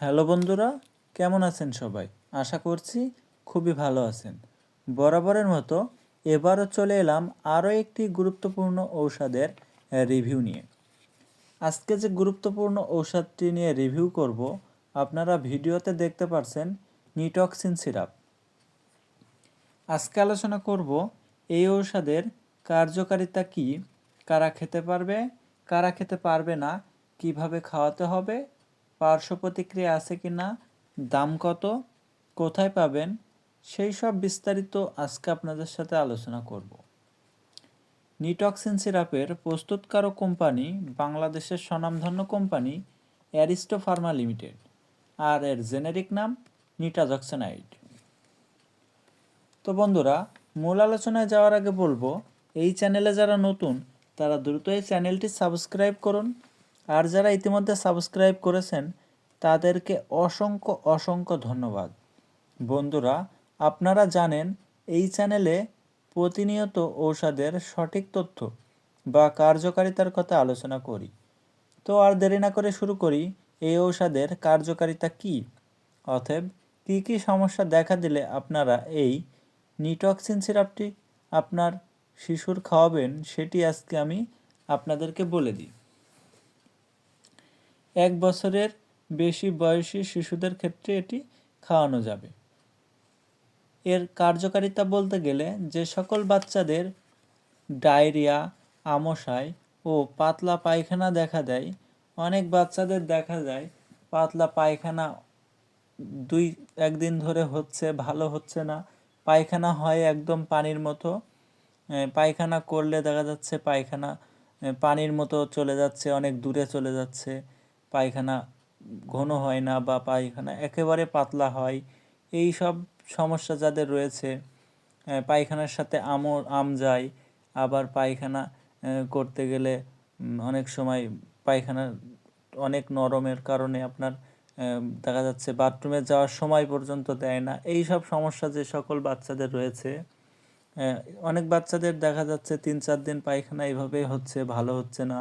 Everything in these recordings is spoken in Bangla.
হ্যালো বন্ধুরা, কেমন আছেন সবাই? আশা করছি খুবই ভালো আছেন। বরাবরের মতো এবারও চলে এলাম আরও একটি গুরুত্বপূর্ণ ঔষধের রিভিউ নিয়ে। আজকে যে গুরুত্বপূর্ণ ঔষধটি নিয়ে রিভিউ করব, আপনারা ভিডিওতে দেখতে পাচ্ছেন নিটক্সিন সিরাপ। আজকে আলোচনা করব এই ঔষধের কার্যকারিতা কি, কারা খেতে পারবে, কারা খেতে পারবে না, কীভাবে খাওয়াতে হবে পার্শ্ব প্রতিক্রিয়া আছে কি না দাম কত, কোথায় পাবেন, সেই সব বিস্তারিত আজকে আপনাদের সাথে আলোচনা করব। নিটক্সিন সিরাপের প্রস্তুতকারক কোম্পানি বাংলাদেশের স্বনামধন্য কোম্পানি অ্যারিস্টো ফার্মা লিমিটেড আর এর জেনেরিক নাম নিটাজক্সানাইড তো বন্ধুরা, মূল আলোচনায় যাওয়ার আগে বলব, এই চ্যানেলে যারা নতুন, তারা দ্রুত এই চ্যানেলটি সাবস্ক্রাইব করুন আর যারা ইতিমধ্যে সাবস্ক্রাইব করেছেন, তাদেরকে অসংখ্য অসংখ্য ধন্যবাদ। বন্ধুরা, আপনারা জানেন এই চ্যানেলে প্রতিনিয়ত ঔষধের সঠিক তথ্য বা কার্যকারিতার কথা আলোচনা করি। তো আর দেরি না করে শুরু করি, এই ঔষধের কার্যকারিতা কি? অতএব, কী কী সমস্যা দেখা দিলে আপনারা এই নিটক্সিন সিরাপটি আপনার শিশুর খাওয়াবেন, সেটি আজকে আমি আপনাদেরকে বলে দিই। এক বছরের বেশি বয়সী শিশুদের ক্ষেত্রে এটি খাওয়ানো যাবে। এর কার্যকারিতা বলতে গেলে যে সকল বাচ্চাদের ডায়রিয়া আমশায় ও পাতলা পায়খানা দেখা দেয়, অনেক বাচ্চাদের দেখা যায় পাতলা পায়খানা দুই একদিন ধরে হচ্ছে, ভালো হচ্ছে না। পায়খানা হয় একদম পানির মতো পায়খানা করলে দেখা যাচ্ছে পায়খানা পানির মতো চলে যাচ্ছে, অনেক দূরে চলে যাচ্ছে। পায়খানা ঘন হয় না বা পায়খানা একেবারে পাতলা হয়, এই সব সমস্যা যাদের রয়েছে পায়খানার সাথে আমও আম যায়, আবার পায়খানা করতে গেলে অনেক সময় পায়খানা অনেক নরমের কারণে আপনার দেখা যাচ্ছে বাথরুমে যাওয়ার সময় পর্যন্ত দেয় না। এই সব সমস্যা যে সকল বাচ্চাদের রয়েছে অনেক বাচ্চাদের দেখা যাচ্ছে তিন চার দিন পায়খানা এইভাবেই হচ্ছে, ভালো হচ্ছে না।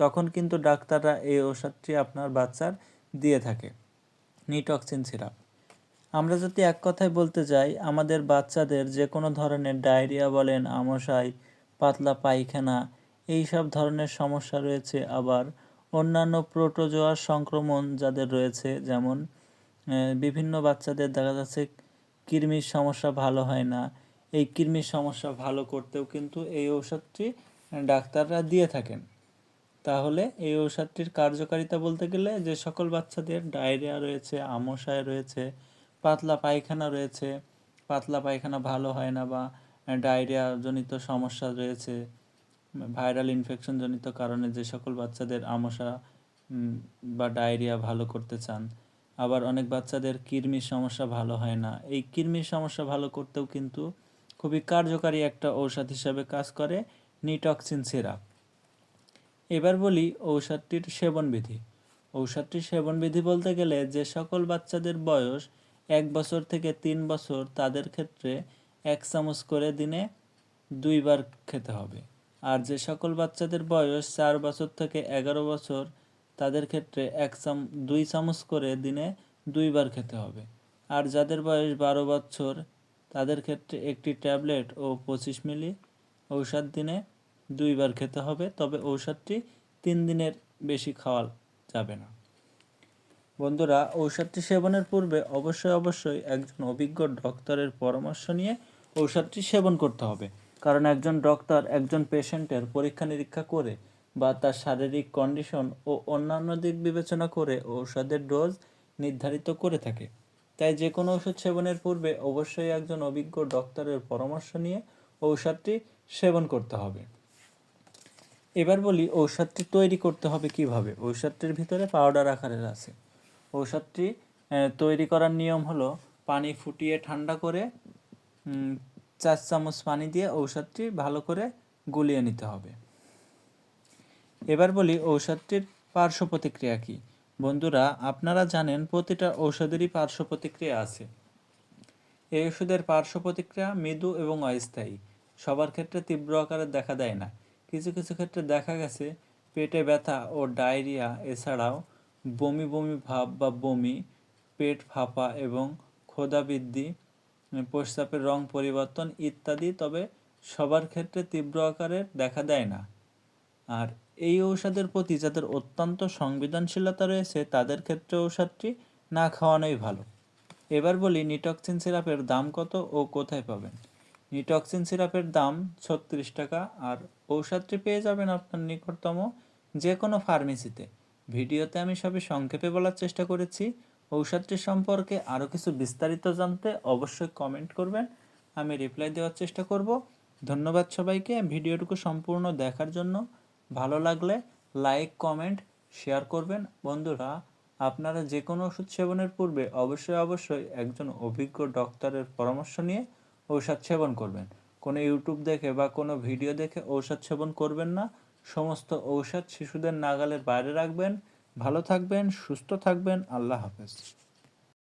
তখন কিন্তু ডাক্তাররা এই ওষুধটি আপনার বাচ্চার দিয়ে থাকে, নিটক্সিন সিরাপ। আমরা যদি এক কথায় বলতে যাই, আমাদের বাচ্চাদের যে কোনো ধরনের ডায়রিয়া বলেন, আমশাই, পাতলা পায়খানা, এই সব ধরনের সমস্যা রয়েছে। আবার অন্যান্য প্রোটোজোয়ার সংক্রমণ যাদের রয়েছে, যেমন বিভিন্ন বাচ্চাদের দেখা যাচ্ছে কৃমির সমস্যা ভালো হয় না। এই কৃমির সমস্যা ভালো করতেও কিন্তু এই ঔষধটি ডাক্তাররা দিয়ে থাকেন। তাহলে এই ঔষধটির কার্যকারিতা বলতে গেলে যে সকল বাচ্চাদের ডায়রিয়া রয়েছে আমশায় রয়েছে, পাতলা পায়খানা রয়েছে, পাতলা পায়খানা ভালো হয় না বা ডায়রিয়া জনিত সমস্যা রয়েছে, ভাইরাল ইনফেকশন জনিত কারণে যে সকল বাচ্চাদের আমশা বা ডায়রিয়া ভালো করতে চান। আবার অনেক বাচ্চাদের কৃমির সমস্যা ভালো হয় না। এই কৃমির সমস্যা ভালো করতেও কিন্তু খুবই কার্যকারী একটা ঔষধ হিসাবে কাজ করে, নিটক্সিন সিরাপ। এবার বলি ঔষধটির সেবনবিধি। ঔষধটির সেবনবিধি বলতে গেলে যে সকল বাচ্চাদের বয়স এক বছর থেকে তিন বছর, তাদের ক্ষেত্রে এক চামচ করে দিনে দুইবার খেতে হবে। আর যে সকল বাচ্চাদের বয়স চার বছর থেকে এগারো বছর, তাদের ক্ষেত্রে এক চাম, দুই চামচ করে দিনে দুইবার খেতে হবে। আর যাদের বয়স বারো বছর, তাদের ক্ষেত্রে একটি ট্যাবলেট ও পঁচিশ মিলি ঔষধ দিনে দুইবার খেতে হবে, তবে ঔষধটি তিন দিনের বেশি খাওয়া যাবে না। বন্ধুরা, ঔষধটি সেবনের পূর্বে অবশ্যই অবশ্যই একজন অভিজ্ঞ ডক্টরের পরামর্শ নিয়ে ঔষধটি সেবন করতে হবে। কারণ একজন ডক্টর একজন পেশেন্টের পরীক্ষা নিরীক্ষা করে বা তার শারীরিক কন্ডিশন ও অন্যান্য দিক বিবেচনা করে ঔষধের ডোজ নির্ধারিত করে থাকে। তাই যে কোনো ওষুধ সেবনের পূর্বে অবশ্যই একজন অভিজ্ঞ ডক্টরের পরামর্শ নিয়ে ঔষধটি সেবন করতে হবে। এবার বলি, ঔষধটি তৈরি করতে হবে কীভাবে? ঔষধটির ভিতরে পাউডার আকারের আছে। ঔষধটি তৈরি করার নিয়ম হলো, পানি ফুটিয়ে ঠান্ডা করে চার চামচ পানি দিয়ে ঔষধটি ভালো করে গুলিয়ে নিতে হবে। এবার বলি, ঔষধটির পার্শ্ব প্রতিক্রিয়া কী? বন্ধুরা, আপনারা জানেন প্রতিটা ঔষধেরই পার্শ্ব প্রতিক্রিয়া আছে। এই ওষুধের পার্শ্ব প্রতিক্রিয়া মৃদু এবং অস্থায়ী। সবার ক্ষেত্রে তীব্র আকারে দেখা দেয় না। কিছু কিছু ক্ষেত্রে দেখা গেছে পেটে ব্যথা ও ডায়রিয়া এছাড়াও বমি বমি ভাব বা বমি, পেট ফাঁপা এবং ক্ষুধা বৃদ্ধি, প্রস্রাবের রং পরিবর্তন ইত্যাদি, তবে সবার ক্ষেত্রে তীব্র আকারের দেখা দেয় না। আর এই ঔষধের প্রতি যাদের অত্যন্ত সংবেদনশীলতা রয়েছে, তাদের ক্ষেত্রে ঔষধটি না খাওয়ানোই ভালো। এবার বলি, নিটক্সিন সিরাপের দাম কত ও কোথায় পাবেন? নিটক্সিন সিরাপের দাম ছত্রিশ টাকা আর ঔষধটি পেয়ে যাবেন আপনার নিকটতম যে কোনো ফার্মেসিতে। ভিডিওতে আমি সবই সংক্ষেপে বলার চেষ্টা করেছি। ঔষধটি সম্পর্কে আরও কিছু বিস্তারিত জানতে অবশ্যই কমেন্ট করবেন। আমি রিপ্লাই দেওয়ার চেষ্টা করব। ধন্যবাদ সবাইকে ভিডিওটুকু সম্পূর্ণ দেখার জন্য। ভালো লাগলে লাইক, কমেন্ট, শেয়ার করবেন। বন্ধুরা, আপনারা যে কোনো ওষুধ সেবনের পূর্বে অবশ্যই অবশ্যই একজন অভিজ্ঞ ডক্টরের পরামর্শ নিয়ে ঔষধ সেবন করবেন। কোনো ইউটিউব দেখে বা কোনো ভিডিও দেখে ঔষধ সেবন করবেন না। সমস্ত ঔষধ শিশুদের নাগালের বাইরে রাখবেন। ভালো থাকবেন, সুস্থ থাকবেন। আল্লাহ হাফেজ।